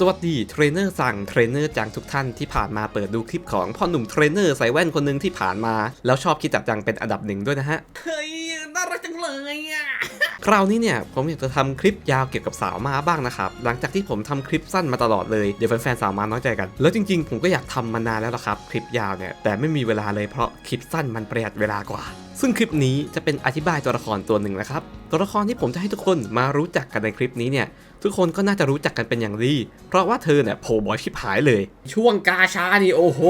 สวัสดีเทรนเนอร์สั่งเทรนเนอร์จังทุกท่านที่ผ่านมาเปิดดูคลิปของพ่อหนุ่มเทรนเนอร์ใส่แว่นคนหนึ่งที่ผ่านมา แล้วชอบคิดจับจังเป็นอันดับหนึ่งด้วยนะฮะ เฮ้ย น่ารักจังเลยอะ คราวนี้เนี่ยผมอยากจะทำคลิปยาวเกี่ยวกับสาวมาบ้างนะครับ หลังจากที่ผมทำคลิปสั้นมาตลอดเลย เดี๋ยวแฟนๆสาวมาน้อยใจกัน แล้วจริงๆ ผมก็อยากทำมานานแล้วละครับคลิปยาวเนี่ยแต่ไม่มีเวลาเลยเพราะคลิปสั้นมันประหยัดเวลากว่า ซึ่งคลิปนี้จะเป็นอธิบายตัวละครตัวหนึ่งนะครับตัวละครที่ผมจะให้ทุกคนมารู้จักกันในคลิปนี้เนี่ยทุกคนก็น่าจะรู้จักกันเป็นอย่างดี เพราะว่าเธอเนี่ยโผล่บอยชิบหายเลย ช่วงกาชานี่โอ้โห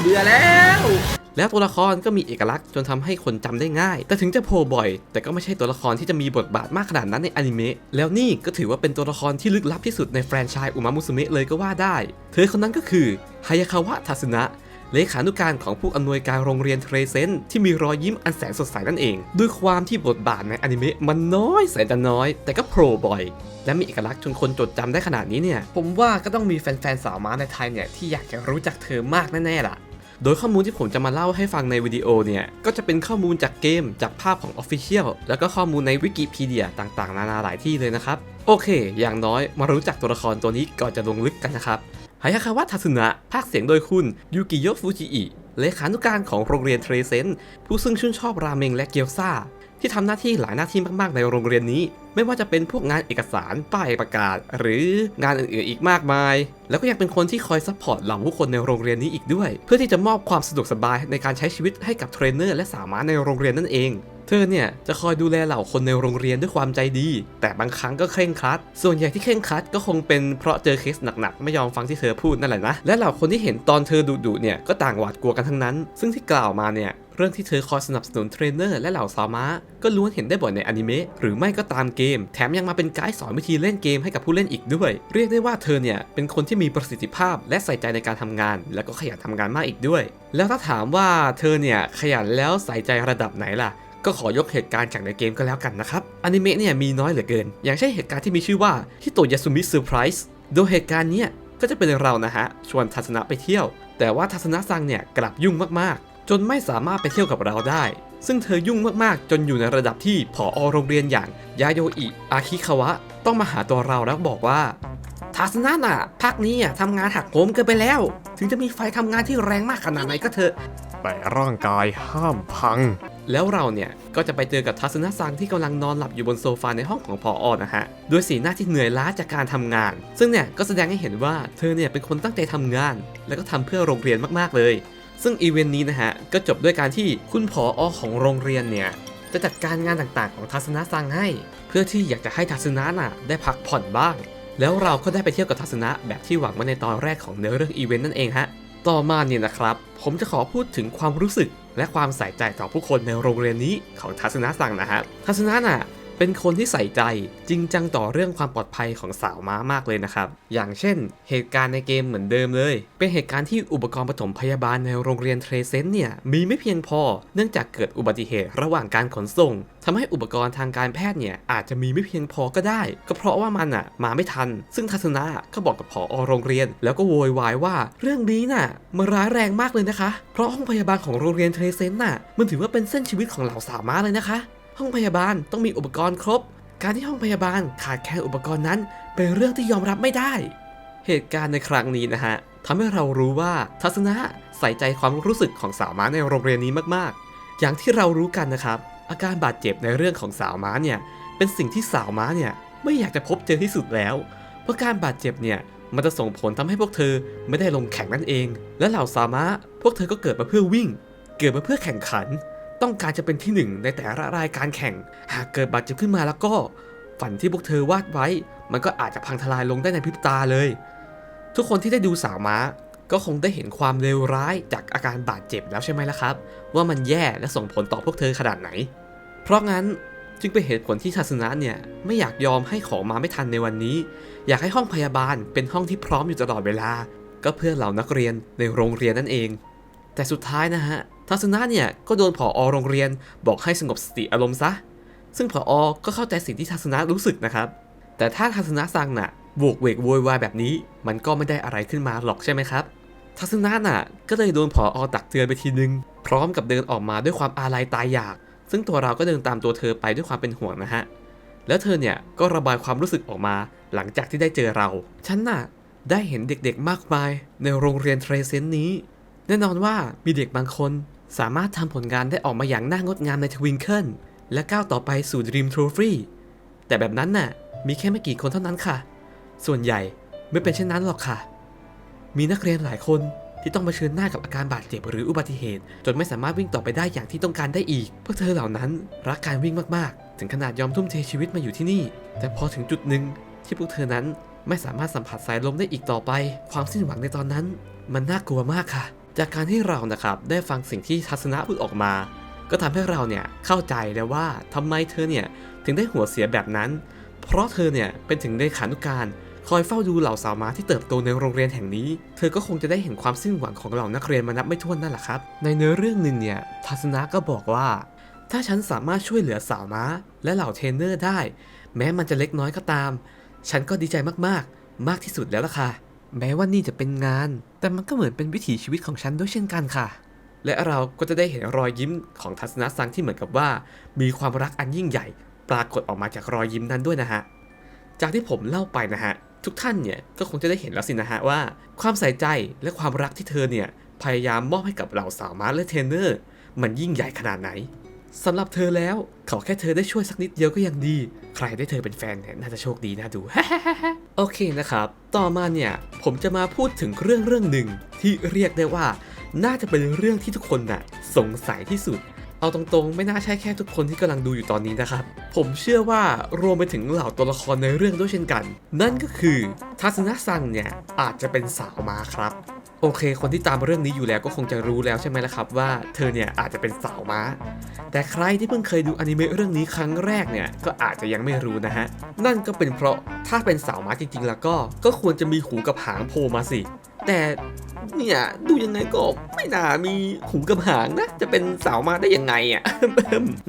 เบื่อแล้ว แล้วตัวละครก็มีเอกลักษณ์จนทำให้คนจำได้ง่าย แต่ถึงจะโผล่บ่อย แต่ก็ไม่ใช่ตัวละครที่จะมีบทบาทมากขนาดนั้นในอนิเมะแล้วนี่ก็ถือว่าเป็นตัวละครที่ลึกลับที่สุดในแฟรนไชส์อุมามุสุเมะเลยก็ว่าได้ เธอคนนั้นก็คือฮายาคาวะทัสึนะเลขานุการของผู้อำนวยการโรงเรียนเทรเซนที่มีรอยยิ้มอันแสนสดใสนั่นเอง ด้วยความที่บทบาทในอนิเมะมันน้อยแสนจะน้อย แต่ก็โผล่บ่อย และมีเอกลักษณ์จนคนจดจำได้ขนาดนี้เนี่ย ผมว่าก็ต้องมีแฟนๆสาวม้าในไทยเนี่ย ที่อยากจะรู้จักเธอมากแน่ๆล่ะ โดยข้อมูลที่ผมจะมาเล่าให้ฟังในวิดีโอเนี่ย ก็จะเป็นข้อมูลจากเกม จากภาพของ Official แล้วก็ข้อมูลในวิกิพีเดียต่างๆ นานาหลายที่เลยนะครับ โอเค อย่างน้อยมารู้จักตัวละครตัวนี้ก่อนจะลงลึกกันนะครับฮายาคาวะทัสึนะภาคเสียงโดยคุณยูกิโยฟูจิอิเลขานุการของโรงเรียนเทรเซนผู้ซึ่งชื่นชอบราเมงและเกี๊ยวซ่า ที่ทำหน้าที่หลายหน้าที่มากๆ ในโรงเรียนนี้ ไม่ว่าจะเป็นพวกงานเอกสารป้ายประกาศ หรืองานอื่นๆอีกมากมาย แล้วก็ยังเป็นคนที่คอยซัพพอร์ตเหล่าผู้คนในโรงเรียนนี้อีกด้วย เพื่อที่จะมอบความสะดวกสบายในการใช้ชีวิตให้กับเทรนเนอร์และสาวม้าในโรงเรียนนั่นเองเธอเนี่ยจะคอยดูแลเหล่าคนในโรงเรียนด้วยความใจดี แต่บางครั้งก็เคร่งครัด ส่วนใหญ่ที่เคร่งครัดก็คงเป็นเพราะเจอเคสหนักๆ ไม่ยอมฟังที่เธอพูดนั่นแหละนะ และเหล่าคนที่เห็นตอนเธอดุๆเนี่ยก็ต่างหวาดกลัวกันทั้งนั้น ซึ่งที่กล่าวมาเนี่ย รื่องที่เธอคอยสนับสนุนเทรนเนอร์และเหล่าสาวม้า ก็ล้วนเห็นได้บ่อยในอนิเมะหรือไม่ก็ตามเกม แถมยังมาเป็นไกด์สอนวิธีเล่นเกมให้กับผู้เล่นอีกด้วย เรียกได้ว่าเธอเนี่ยเป็นคนที่มีประสิทธิภาพและใส่ใจในการทำงาน แล้วก็ขยันทำงานมากอีกด้วย แล้วถ้าถามว่าเธอเนี่ยขยันแล้วใส่ใจระดับไหนล่ะก็ขอยกเหตุการณ์จากในเกมก็แล้วกันนะครับอนิเมะเนี่ยมีน้อยเหลือเกิน อย่างเช่นเหตุการณ์ที่มีชื่อว่าฮิโตยาสุมิเซอร์ไพรส์โดยเหตุการณ์เนี้ยก็จะเป็นเรานะฮะ ชวนทัศนะไปเที่ยว แต่ว่าทัศนะซังเนี่ยกลับยุ่งมาก จนไม่สามารถไปเที่ยวกับเราได้ ซึ่งเธอยุ่งมากๆ จนอยู่ในระดับที่ผอโรงเรียนอย่างยาโยอิ อาคิคาวะ ต้องมาหาตัวเราแล้วบอกว่าทัศนะน่ะภาคนี้อะทำงานหักโหมเกินไปแล้ว ถึงจะมีไฟทำงานที่แรงมากขนาดไหนก็เถอะแต่ร่างกายห้ามพัง แล้วเราเนี่ยก็จะไปเจอกับทัศนซังที่กำลังนอนหลับอยู่บนโซฟาในห้องของพออนะฮะด้วยสีหน้าที่เหนื่อยล้าจากการทำงาน ซึ่งเนี่ยก็แสดงให้เห็นว่าเธอเนี่ยเป็นคนตั้งใจทำงาน แล้วก็ทำเพื่อโรงเรียนมากๆเลย ซึ่งอีเวนต์นี้นะฮะก็จบด้วยการที่คุณผออของโรงเรียนเนี่ยจะจัดการงานต่างๆของทัศนซังให้ เพื่อที่อยากจะให้ทัศนะน่ะได้พักผ่อนบ้าง แล้วเราก็ได้ไปเที่ยวกับทัศนะแบบที่หวังไว้ในตอนแรกของเนื้อเรื่องอีเวนต์นั่นเองฮะต่อมาเนี่ยนะครับ ผมจะขอพูดถึงความรู้สึกและความใส่ใจต่อผู้คนในโรงเรียนนี้ของทัศนะสั่งนะฮะทัศนะน่ะ เป็นคนที่ใส่ใจจริงจังต่อเรื่องความปลอดภัยของสาวม้ามากเลยนะครับ อย่างเช่น เหตุการณ์ในเกมเหมือนเดิมเลย เป็นเหตุการณ์ที่อุปกรณ์ปฐมพยาบาลในโรงเรียนเทรเซนเนี่ย มีไม่เพียงพอ เนื่องจากเกิดอุบัติเหตุระหว่างการขนส่งทำให้อุปกรณ์ทางการแพทย์เนี่ยอาจจะมีไม่เพียงพอก็ได้ ก็เพราะว่ามันอะมาไม่ทัน ซึ่งทัศนะก็บอกกับผอโรงเรียน แล้วก็โวยวายว่า เรื่องนี้น่ะมันร้ายแรงมากเลยนะคะ เพราะห้องพยาบาลของโรงเรียนเทรเซนน่ะมันถือว่าเป็นเส้นชีวิตของเหล่าสาวม้าเลยนะคะ ห้องพยาบาลต้องมีอุปกรณ์ครบ การที่ห้องพยาบาลขาดแคลนอุปกรณ์นั้น เป็นเรื่องที่ยอมรับไม่ได้ เหตุการณ์ในครั้งนี้นะฮะทำให้เรารู้ว่าทัศนะใส่ใจความรู้สึกของสาวม้าในโรงเรียนนี้มากๆ อย่างที่เรารู้กันนะครับ อาการบาดเจ็บในเรื่องของสาวม้าเนี่ยเป็นสิ่งที่สาวม้าเนี่ยไม่อยากจะพบเจอที่สุดแล้ว เพราะการบาดเจ็บเนี่ยมันจะส่งผลทำให้พวกเธอไม่ได้ลงแข่งนั่นเอง และเหล่าสาวม้าพวกเธอก็เกิดมาเพื่อวิ่ง เกิดมาเพื่อแข่งขัน ต้องการจะเป็นที่หนึ่งในแต่ละรายการแข่ง หากเกิดบาดเจ็บขึ้นมาแล้วก็ ฝันที่พวกเธอวาดไว้ มันก็อาจจะพังทลายลงได้ในพริบตาเลย ทุกคนที่ได้ดูสาวม้า ก็คงได้เห็นความเลวร้ายจากอาการบาดเจ็บแล้วใช่ไหมล่ะครับ ว่ามันแย่และส่งผลต่อพวกเธอขนาดไหน เพราะงั้นจึงเป็นเหตุผลที่ทัศนะเนี่ยไม่อยากยอมให้ของมาไม่ทันในวันนี้ อยากให้ห้องพยาบาลเป็นห้องที่พร้อมอยู่ตลอดเวลา ก็เพื่อเหล่านักเรียนในโรงเรียนนั่นเอง แต่สุดท้ายนะฮะ ทัศนะเนี่ยก็โดนผอโรงเรียนบอกให้สงบสติอารมณ์ซะ ซึ่งผอก็เข้าใจสิ่งที่ทัศนะรู้สึกนะครับ แต่ถ้าทัศนะสั่งน่ะบวกเวกโวยวายแบบนี้ มันก็ไม่ได้อะไรขึ้นมาหรอกใช่ไหมครับ ทัศนะน่ะก็เลยโดนผออตักเตือนไปทีนึง พร้อมกับเดินออกมาด้วยความอาลัยตายอยาก ซึ่งตัวเราก็เดินตามตัวเธอไปด้วยความเป็นห่วงนะฮะ แล้วเธอเนี่ยก็ระบายความรู้สึกออกมาหลังจากที่ได้เจอเรา ฉันน่ะได้เห็นเด็กๆมากมายในโรงเรียนเทรเซนนี้ แน่นอนว่ามีเด็กบางคน สามารถทำผลงานได้ออกมาอย่างน่างดงามในทวิงเกิลและก้าวต่อไปสู่ Dream Trophy แต่แบบนั้นน่ะ มีแค่ไม่กี่คนเท่านั้นค่ะ ส่วนใหญ่ไม่เป็นเช่นนั้นหรอกค่ะ มีนักเรียนหลายคนที่ต้องมาเชิญหน้ากับอาการบาดเจ็บหรืออุบัติเหตุ จนไม่สามารถวิ่งต่อไปได้อย่างที่ต้องการได้อีก พวกเธอเหล่านั้นรักการวิ่งมากๆ ถึงขนาดยอมทุ่มเทชีวิตมาอยู่ที่นี่ แต่พอถึงจุดหนึ่งที่พวกเธอนั้นไม่สามารถสัมผัสสายลมได้อีกต่อไป ความสิ้นหวังในตอนนั้น มันน่ากลัวมากค่ะ จากการที่เรานะครับได้ฟังสิ่งที่ทัศนะพูดออกมา ก็ทำให้เราเนี่ยเข้าใจแล้วว่าทำไมเธอเนี่ยถึงได้หัวเสียแบบนั้น เพราะเธอเนี่ยเป็นถึงเลขานุการคอยเฝ้าดูเหล่าสาวม้าที่เติบโตในโรงเรียนแห่งนี้ เธอก็คงจะได้เห็นความสิ้นหวังของเหล่านักเรียนมานับไม่ถ้วนนั่นแหละครับ ในเนื้อเรื่องหนึ่งเนี่ยทัศนะก็บอกว่า ถ้าฉันสามารถช่วยเหลือสาวม้า และเหล่าเทรนเนอร์ได้ แม้มันจะเล็กน้อยก็ตาม ฉันก็ดีใจมากๆ มากที่สุดแล้วล่ะค่ะ แม้ว่านี่จะเป็นงาน แต่มันก็เหมือนเป็นวิถีชีวิตของฉันด้วยเช่นกันค่ะ และเราก็จะได้เห็นรอยยิ้มของทัศนะซังที่เหมือนกับว่า มีความรักอันยิ่งใหญ่ ปรากฏออกมาจากรอยยิ้มนั้นด้วยนะฮะ จากที่ผมเล่าไปนะฮะ ทุกท่านเนี่ยก็คงจะได้เห็นแล้วสินะฮะว่า ความใส่ใจและความรักที่เธอเนี่ยพยายามมอบให้กับเหล่าสาวม้าและเทรนเนอร์มันยิ่งใหญ่ขนาดไหนสำหรับเธอแล้วขอแค่เธอได้ช่วยสักนิดเดียวก็ยังดี ใครได้เธอเป็นแฟนเนี่ยน่าจะโชคดีน่าดู โอเคนะครับ ต่อมาเนี่ยผมจะมาพูดถึงเรื่องเรื่องหนึ่งที่เรียกได้ว่า น่าจะเป็นเรื่องที่ทุกคนน่ะสงสัยที่สุด เอาตรงๆ ไม่น่าใช่แค่ทุกคนที่กำลังดูอยู่ตอนนี้นะครับ ผมเชื่อว่ารวมไปถึงเหล่าตัวละครในเรื่องด้วยเช่นกัน นั่นก็คือทัศนะซังเนี่ยอาจจะเป็นสาวมาครับ โอเค คนที่ตามเรื่องนี้อยู่แล้วก็คงจะรู้แล้วใช่ไหมล่ะครับว่าเธอเนี่ยอาจจะเป็นสาวม้า แต่ใครที่เพิ่งเคยดูอนิเมะเรื่องนี้ครั้งแรกเนี่ยก็อาจจะยังไม่รู้นะฮะ นั่นก็เป็นเพราะถ้าเป็นสาวม้าจริงๆ แล้วก็ ก็ควรจะมีหูกับหางโผล่มาสิ แต่เนี่ยดูยังไงก็ไม่น่ามีหูกับหางนะ จะเป็นสาวมาได้ยังไงอะ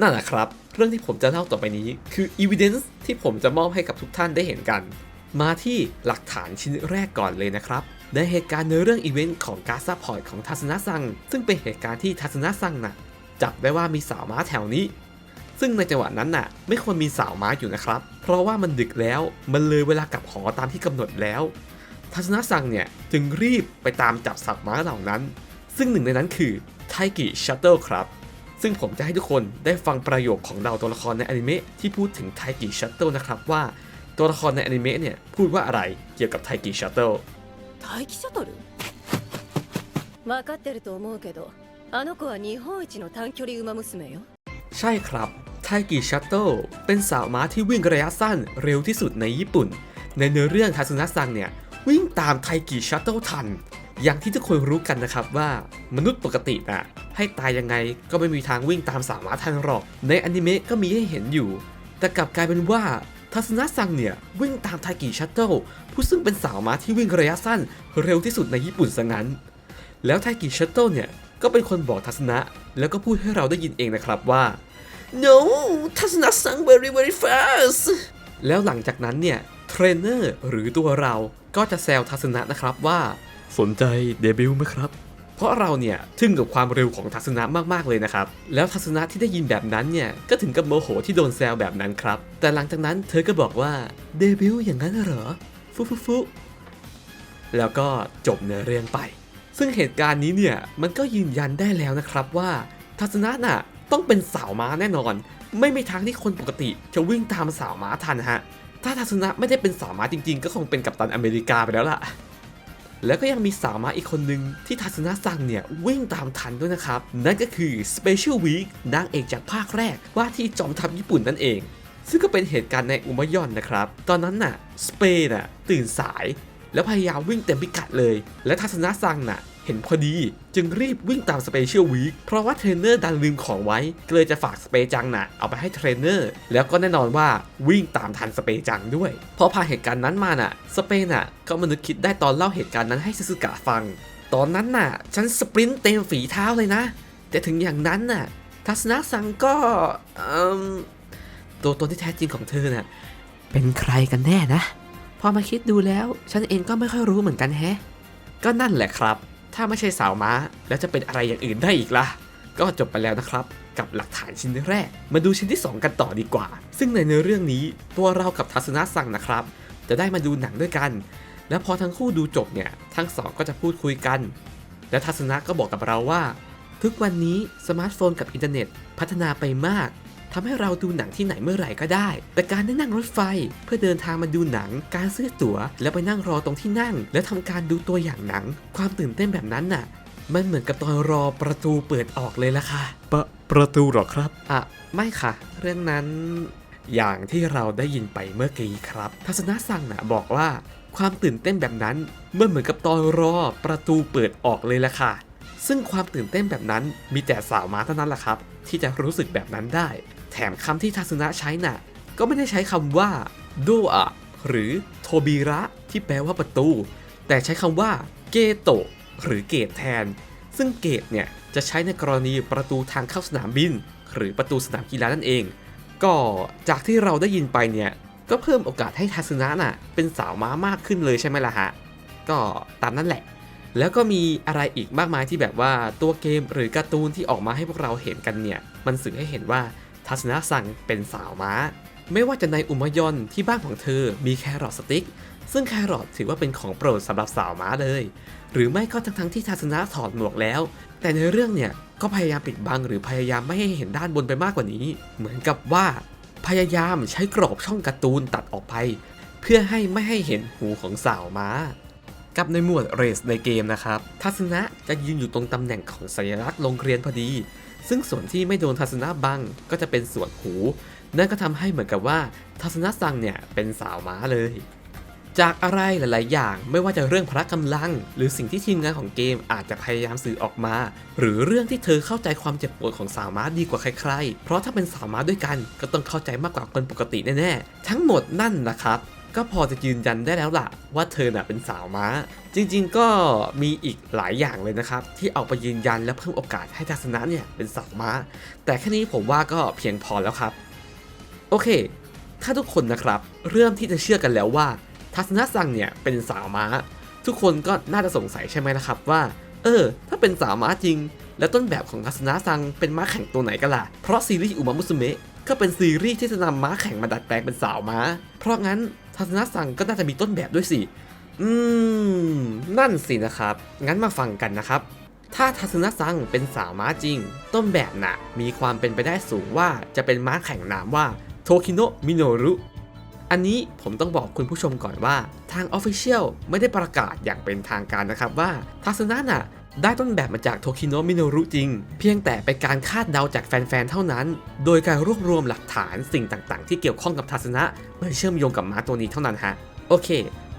นั่นแหละครับ เรื่องที่ผมจะเล่าต่อไปนี้ คือ evidence ที่ผมจะมอบให้กับทุกท่านได้เห็นกัน มาที่หลักฐานชิ้นแรกก่อนเลยนะครับ ในเหตุการณ์ในเรื่องอีเวนต์ของการซัพพอร์ตของทัศนะซัง ซึ่งเป็นเหตุการณ์ที่ทัศนะซังน่ะจับได้ว่ามีสาวม้าแถวนี้ ซึ่งในจังหวะนั้นน่ะ ไม่ควรมีสาวม้าอยู่นะครับ เพราะว่ามันดึกแล้วมันเลยเวลากลับหอตามที่กำหนดแล้ว ทัศนะซังเนี่ยจึงรีบไปตามจับสัตว์ม้าเหล่านั้น ซึ่งหนึ่งในนั้นคือไทกิชัตเติลครับซึ่งผมจะให้ทุกคนได้ฟังประโยคของเราตัวละครในอนิเมะที่พูดถึงไทกิชัตเติลนะครับว่า ตัวละครในอนิเมะเนี่ยพูดว่าอะไรเกี่ยวกับไทกิชัตเติล 待機シャトル分かってると思うけどあの子は日本一の短距離馬娘よ ใช่ครับไทกิชัตเติลเป็นสาวม้าที่วิ่งระยะสั้นเร็วที่สุดในญี่ปุ่น ในเนื้อเรื่องทัศนะซังเนี่ยวิ่งตามไทกิชัตเติลทัน อย่างที่ทุกคนรู้กันนะครับว่ามนุษย์ปกติน่ะให้ตายยังไงก็ไม่มีทางวิ่งตามสาวม้าทันหรอก ในอนิเมะก็มีให้เห็นอยู่ แต่กลับกลายเป็นว่า ทัศนะซังเนี่ยวิ่งตามไทกิชัตเติลผู้ซึ่งเป็นสาวม้าที่วิ่งระยะสั้นเร็วที่สุดในญี่ปุ่นซะงั้น แล้วไทกิชัตเติลเนี่ยก็เป็นคนบอกทัศนะ แล้วก็พูดให้เราได้ยินเองนะครับว่า no ทัศนะซัง very very fast แล้วหลังจากนั้นเนี่ยเทรนเนอร์หรือตัวเราก็จะแซวทัศนะนะครับว่า สนใจเดบิวต์ไหมครับ เพราะเราเนี่ยทึ่งกับความเร็วของทัศนะมากๆเลยนะครับ แล้วทัศนะที่ได้ยินแบบนั้นเนี่ยก็ถึงกับโมโหที่โดนแซวแบบนั้นครับ แต่หลังจากนั้นเธอก็บอกว่าเดบิวต์อย่างนั้นเหรอ ฟุฟุฟุแล้วก็จบเนื้อเรื่องไป ซึ่งเหตุการณ์นี้เนี่ยมันก็ยืนยันได้แล้วนะครับว่า ทัศนะน่ะต้องเป็นสาวม้าแน่นอน ไม่มีทางที่คนปกติจะวิ่งตามสาวม้าทันฮะ ถ้าทัศนะไม่ได้เป็นสาวม้าจริงๆ ก็คงเป็นกัปตันอเมริกาไปแล้วล่ะ แล้วก็ยังมีสาวมาอีกคนหนึ่งที่ทัศนะสั่งเนี่ยวิ่งตามทันด้วยนะครับ นั่นก็คือ Special Week นางเอกจากภาคแรกว่าที่จอมทัพญี่ปุ่นนั่นเอง ซึ่งก็เป็นเหตุการณ์ในอุมยอนนะครับ ตอนนั้นน่ะสเปนน่ะตื่นสาย แล้วพยายามวิ่งเต็มพิกัดเลย และทัศนะซังน่ะ เห็นพอดี จึงรีบวิ่งตามสเปเชียลวีคเพราะว่าเทรนเนอร์ดันลืมของไว้ก็เลยจะฝากสเปจังน่ะเอาไปให้เทรนเนอร์แล้วก็แน่นอนว่าวิ่งตามทันสเปจังด้วยพอผ่านเหตุการณ์นั้นมาน่ะ สเปน่ะก็มานึกคิดได้ตอนเล่าเหตุการณ์นั้นให้ซึสึกะฟัง ตอนนั้นน่ะ ฉันสปรินต์เต็มฝีเท้าเลยนะ แต่ถึงอย่างนั้นน่ะทัศนะซังก็อืมตัวตนที่แท้จริงของเธอน่ะเป็นใครกันแน่นะ พอมาคิดดูแล้ว ฉันเองก็ไม่ค่อยรู้เหมือนกันแฮะ ก็นั่นแหละครับ ถ้าไม่ใช่สาวม้า แล้วจะเป็นอะไรอย่างอื่นได้อีกล่ะ ก็จบไปแล้วนะครับ กับหลักฐานชิ้นแรก มาดูชิ้นที่ 2 กันต่อดีกว่า ซึ่งในเนื้อเรื่องนี้ตัวเรากับทัศนะสั่งนะครับ จะได้มาดูหนังด้วยกัน และพอทั้งคู่ดูจบเนี่ยทั้งสองก็จะพูดคุยกัน และทัศนะก็บอกกับเราว่า ทุกวันนี้สมาร์ทโฟนกับอินเทอร์เน็ต พัฒนาไปมาก ทำให้เราดูหนังที่ไหนเมื่อไหร่ก็ได้ แต่การได้นั่งรถไฟ เพื่อเดินทางมาดูหนัง การซื้อตั๋ว แล้วไปนั่งรอตรงที่นั่ง แล้วทำการดูตัวอย่างหนัง ความตื่นเต้นแบบนั้นน่ะ มันเหมือนกับตอนรอประตูเปิดออกเลยละค่ะปะประตูเหรอครับอะไม่ค่ะ เรื่องนั้นอย่างที่เราได้ยินไปเมื่อกี้ครับ ทัศนะสั่งนะบอกว่า ความตื่นเต้นแบบนั้นเมื่อเหมือนกับตอนรอประตูเปิดออกเลยละค่ะ ซึ่งความตื่นเต้นแบบนั้นมีแต่สาวม้าเท่านั้นแหละครับ ที่จะรู้สึกแบบนั้นได้ แถมคำที่ทัศนะใช้น่ะ ก็ไม่ได้ใช้คำว่าดูอะหรือโทบิระที่แปลว่าประตู แต่ใช้คำว่าเกโตะหรือเกตแทน ซึ่งเกตเนี่ย จะใช้ในกรณีประตูทางเข้าสนามบิน หรือประตูสนามกีฬานั่นเอง ก็จากที่เราได้ยินไปเนี่ย ก็เพิ่มโอกาสให้ทัศนะน่ะ เป็นสาวม้ามากขึ้นเลยใช่ไหมล่ะฮะ ก็ตามนั้นแหละแล้วก็มีอะไรอีกมากมายที่แบบว่าตัวเกมหรือการ์ตูนที่ออกมาให้พวกเราเห็นกันเนี่ย มันสื่อให้เห็นว่า ทัศนะสั่งเป็นสาวม้า ไม่ว่าจะในอุมยอนที่บ้านของเธอมีแครอทสติ๊ก ซึ่งแครอทถือว่าเป็นของโปรดสำหรับสาวม้าเลย หรือไม่ก็ทั้งๆที่ทัศนะถอดหมวกแล้ว แต่ในเรื่องเนี่ยก็พยายามปิดบังหรือพยายามไม่ให้เห็นด้านบนไปมากกว่านี้ เหมือนกับว่า พยายามใช้กรอบช่องการ์ตูนตัดออกไป เพื่อให้ไม่ให้เห็นหูของสาวม้า กับในหมวดเรสในเกมนะครับ ทัศนะจะยืนอยู่ตรงตำแหน่งของสัญลักษณ์โรงเรียนพอดี ซึ่งส่วนที่ไม่โดนทัศนะบังก็จะเป็นส่วนหู นั่นก็ทำให้เหมือนกับว่าทัศนะซังเนี่ยเป็นสาวม้าเลย จากอะไรหลาย ๆ อย่างไม่ว่าจะเรื่องพละกำลัง หรือสิ่งที่ทีมงานของเกมอาจจะพยายามสื่อออกมา หรือเรื่องที่เธอเข้าใจความเจ็บปวดของสาวม้าดีกว่าใคร ๆ เพราะถ้าเป็นสาวม้าด้วยกัน ก็ต้องเข้าใจมากกว่าคนปกติแน่ ๆ ทั้งหมดนั่นนะครับ ก็พอจะยืนยันได้แล้วล่ะ ว่าเธอน่ะเป็นสาวม้า จริงๆก็มีอีกหลายอย่างเลยนะครับ ที่เอาไปยืนยันและเพิ่มโอกาสให้ทัศนะเนี่ยเป็นสาวม้า แต่แค่นี้ผมว่าก็เพียงพอแล้วครับ โอเค ถ้าทุกคนนะครับ เริ่มที่จะเชื่อกันแล้วว่า ทัศนซังเนี่ยเป็นสาวม้า ทุกคนก็น่าจะสงสัยใช่ไหมนะครับว่า เออ ถ้าเป็นสาวม้าจริง แล้วต้นแบบของทัศนซังเป็นม้าแข่งตัวไหนกันล่ะเพราะซีรีส์อุมามุสุเมะก็เป็นซีรีส์ที่จะนำม้าแข่งมาดัดแปลงเป็นสาวม้า เพราะงั้น ทัศนซังก็น่าจะมีต้นแบบด้วยสิ อืม นั่นสินะครับ งั้นมาฟังกันนะครับ ถ้าทัศนซังเป็นสาวม้าจริง ต้นแบบน่ะ มีความเป็นไปได้สูงว่าจะเป็นม้าแข่งนามว่าโทคิโนะมิโนรุ อันนี้ผมต้องบอกคุณผู้ชมก่อนว่า ทาง Official ไม่ได้ประกาศอย่างเป็นทางการนะครับว่าทัศนะน่ะ ได้ต้นแบบมาจากโทคิโนะมิโนรุจริง เพียงแต่เป็นการคาดเดาจากแฟนๆ เท่านั้น โดยการรวบรวมหลักฐานสิ่งต่างๆ ที่เกี่ยวข้องกับทัศนะมาเชื่อมโยงกับม้าตัวนี้เท่านั้นฮะ โอเค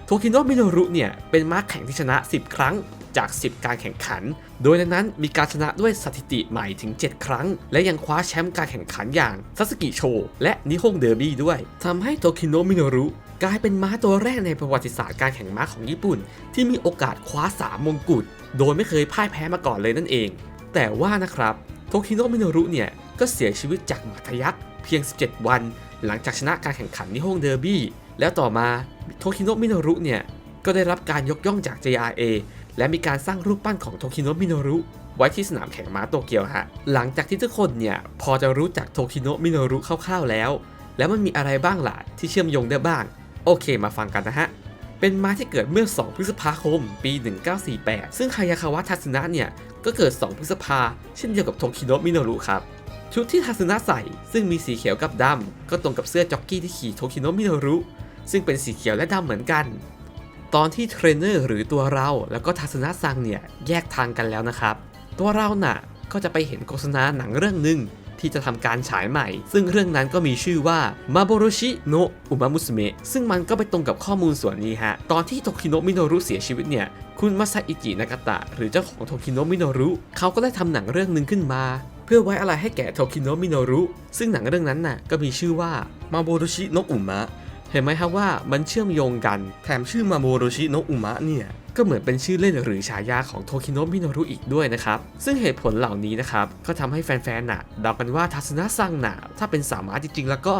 โทคิโนะมิโนรุเนี่ย เป็นม้าแข่งที่ชนะ 10 ครั้งจาก 10 การแข่งขัน โดยในนั้นมีการชนะด้วยสถิติใหม่ถึง 7 ครั้ง และยังคว้าแชมป์การแข่งขันอย่างซัสกิโชและนิฮงเดอร์บี้ด้วยทำให้โทคิโนะมิโนรุกลายเป็นม้าตัวแรกในประวัติศาสตร์การแข่งม้าของญี่ปุ่น ที่มีโอกาสคว้า 3 มงกุฎ โดยไม่เคยพ่ายแพ้มาก่อนเลยนั่นเอง แต่ว่านะครับโทคิโนะมิโนรุเนี่ยก็เสียชีวิตจากหมาทะยักเพียง 17 วัน หลังจากชนะการแข่งขันนิฮงเดอร์บี้แล้วต่อมาโทคิโนะมิโนรุเนี่ยก็ได้รับการยกย่องจาก JRA และมีการสร้างรูปปั้นของโทคิโนะมิโนรุไว้ที่สนามแข่งม้าโตเกียวฮะหลังจากที่ทุกคนเนี่ยพอจะรู้จักโทคิโนะมิโนรุคร่าวๆแล้ว แล้วมันมีอะไรบ้างล่ะที่เชื่อมโยงได้บ้าง โอเคมาฟังกันนะฮะ เป็นม้าที่เกิดเมื่อ 2 พฤษภาคม ปี 1948 ซึ่งฮายาคาวะทัศนะเนี่ย ก็เกิด 2 พฤษภา เช่นเดียวกับโทคิโนะมิโนรุครับ ชุดที่ทัศนะใส่ ซึ่งมีสีเขียวกับดำ ก็ตรงกับเสื้อจ็อกกี้ที่ขี่โทคิโนะมิโนรุ ซึ่งเป็นสีเขียวและดำเหมือนกัน ตอนที่เทรนเนอร์หรือตัวเราแล้วก็ทัศนะซังเนี่ยแยกทางกันแล้วนะครับ ตัวเราน่ะก็จะไปเห็นโฆษณาหนังเรื่องหนึ่ง ที่จะทำการฉายใหม่ ซึ่งเรื่องนั้นก็มีชื่อว่ามาโบโรชิโนะอุมามุสเมะซึ่งมันก็ไปตรงกับข้อมูลส่วนนี้ฮะ ตอนที่โทคิโนะมิโนรุเสียชีวิตเนี่ย คุณมาซาอิจินากาตะ หรือเจ้าของโทคิโนะมิโนรุเขาก็ได้ทำหนังเรื่องหนึ่งขึ้นมา เพื่อไว้อะไรให้แก่โทคิโนะมิโนรุซึ่งหนังเรื่องนั้นน่ะก็มีชื่อว่ามาโบโรชิโนะอุมะเห็นไหมครับว่ามันเชื่อมโยงกัน แถมชื่อมาโมโรชิโนะอุมะเนี่ย ก็เหมือนเป็นชื่อเล่นหรือฉายาของโทคิโนะมิโนรุอีกด้วยนะครับ ซึ่งเหตุผลเหล่านี้นะครับ ก็ทำให้แฟนๆน่ะเดากันว่าทัศนะซังน่ะถ้าเป็นสามารถจริงๆ แล้วก็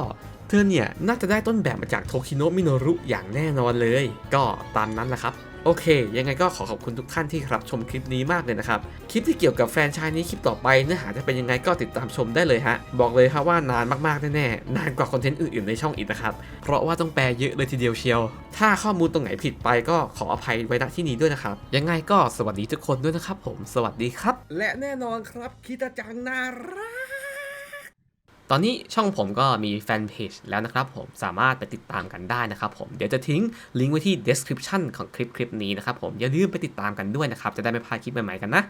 เธอเนี่ยน่าจะได้ต้นแบบมาจากโทคิโนะมิโนรุอย่างแน่นอนเลย ก็ตามนั้นแหละครับ โอเค ยังไงก็ขอขอบคุณทุกท่านที่รับชมคลิปนี้มากเลยนะครับ คลิปที่เกี่ยวกับแฟนชายนี้คลิปต่อไปเนื้อหาจะเป็นยังไงก็ติดตามชมได้เลยฮะ บอกเลยครับว่านานมากๆแน่ๆนานกว่าคอนเทนต์อื่นๆในช่องอีกนะครับ เพราะว่าต้องแปลเยอะเลยทีเดียวเชียว ถ้าข้อมูลตรงไหนผิดไปก็ขออภัยไว้ณที่นี้ด้วยนะครับ ยังไงก็สวัสดีทุกคนด้วยนะครับผม สวัสดีครับ และแน่นอนครับคิตาจังน่ารัก ตอนนี้ช่องผมก็มีแฟนเพจแล้วนะครับผมสามารถไปติดตามกันได้นะครับผมเดี๋ยวจะทิ้งลิงก์ไว้ที่ description ของคลิปคลิปนี้นะครับผมอย่าลืมไปติดตามกันด้วยนะครับจะได้ไม่พลาดคลิปใหม่ๆกันนะ